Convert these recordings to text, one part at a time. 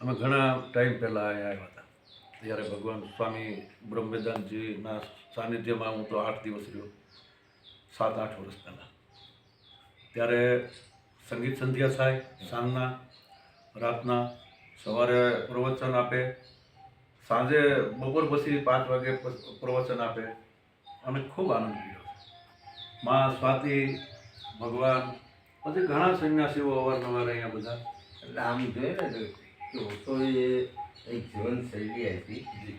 અમે ઘણા ટાઈમ પહેલાં અહીંયા આવ્યા હતા. ત્યારે ભગવાન સ્વામી બ્રહ્મવેદાંતજીના સાનિધ્યમાં હું તો આઠ દિવસ રહ્યો. સાત, આઠ વર્ષ પહેલાં. ત્યારે સંગીત સંધ્યા થાય, સાંજના, રાતના, સવારે પ્રવચન આપે, સાંજે બપોર પછી પાંચ વાગે પ્રવચન આપે, અને ખૂબ આનંદ મળ્યો. મા સ્વાતિ, ભગવાન, પછી ઘણા સંન્યાસીઓ અવારનવાર અહીંયા બધા. એટલે આમ જોઈએ તો કે એ એક જીવનશૈલી હતી જી.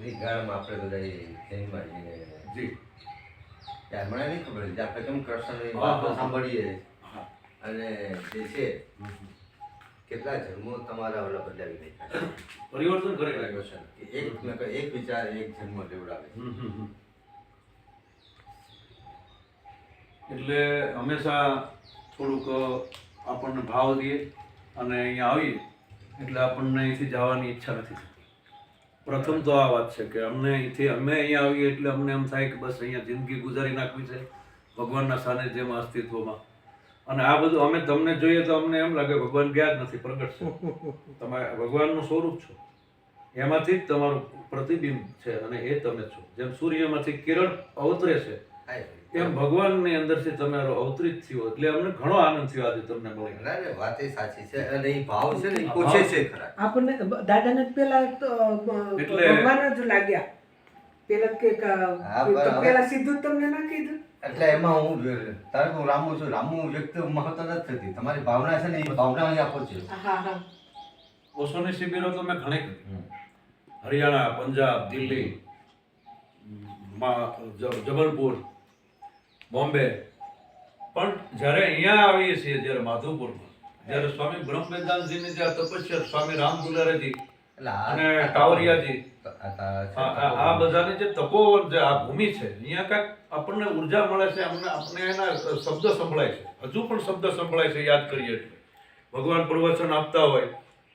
એ ગાળામાં આપણે બધા જૈનમાં જઈને જી. મને નહીં ખબર જે આપણે કેમ કૃષ્ણની વાતો. સાંભળીએ. અને જે છે કેટલા જન્મો તમારા ઓલા બદલાવી નાખ્યા પરિવર્તન કરી નાખ્યો છે. એક મેં એક વિચાર એક જન્મ લેવડાવે. એટલે હંમેશા થોડુંક આપણને ભાવ દઈએ અને અહીંયા આવીએ. એટલે આપણને અહીંથી જવાની ઈચ્છા નથી થતી. પ્રથમ તો આ વાત છે કે અમને અહીંથી, અમે અહીંયા આવીએ એટલે અમને એમ થાય કે બસ અહીંયા જિંદગી ગુજારી નાખવી છે ભગવાનના સાનિધ્યમાં, અસ્તિત્વમાં. અને આ બધું અમે તમને જોઈએ તો અમને એમ લાગે ભગવાન ગયા જ નથી, પ્રગટ છે. તમે ભગવાનનું સ્વરૂપ છો. એમાંથી જ તમારું પ્રતિબિંબ છે અને એ તમે છો. જેમ સૂર્યમાંથી કિરણ અવતરે છે એમ ભગવાનની અંદરથી તમે અવતરિત થયો એટલે અમને ઘણો આનંદ થયો આજે તમને મળી વાત એ સાચી છે અને એ ભાવ છે ને એ છે ખરા. આપણને દાદાને ને પેલા તો એટલે- ભગવાન જ લાગ્યા. પેલા કે. પેલા સીધું જ તમને ના કીધું. એટલે એમાં હું તારે હું રામુ છું રામુ વ્યક્તિ મહત્વ નથી થતી. તમારી ભાવના છે ને એ ભાવના અહીં આપો છે. હા હા ઓશોની શિબિરો તો મેં ઘણી હરિયાણા પંજાબ દિલ્હી જબલપુર બોમ્બે. પણ જ્યારે અહીંયા આવીએ છીએ જ્યારે માધવપુરમાં જ્યારે સ્વામી બ્રહ્મવેદાંતજીની જે તપસ્યા સ્વામી રામ દુલારેજી અને ટાવરિયાજી આ- બધાની જે તપોવન જે આ ભૂમિ છે અહીંયા કાંઈક આપણને ઊર્જા મળે છે અમને આપણે એના શબ્દ સંભળાય છે. હજુ પણ શબ્દ સંભળાય છે યાદ કરીએ એટલે. ભગવાન પ્રવચન આપતા હોય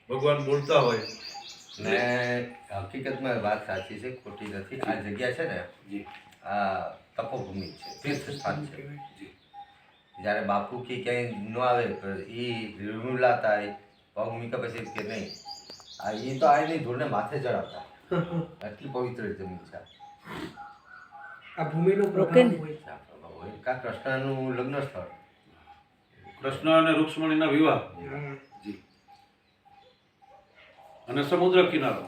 ભગવાન બોલતા હોય. ને હકીકતમાં વાત સાચી છે ખોટી નથી. આ જગ્યા છે ને જી. આ તપોભૂમિ છે તીર્થ સ્થાન છે જ્યારે બાપુ કે ક્યાંય ન આવે એ રૂલાતા થાય પગ પછી કે નહીં આ એ તો આ નહીં ધૂળને માથે ચડાવતા. આટલી પવિત્ર જમીન છે આ ભૂમિનો હોય. કા કૃષ્ણનું લગ્ન સ્થળ. કૃષ્ણ અને રૂક્ષ્મણીના વિવાહ. અને સમુદ્ર કિનારો.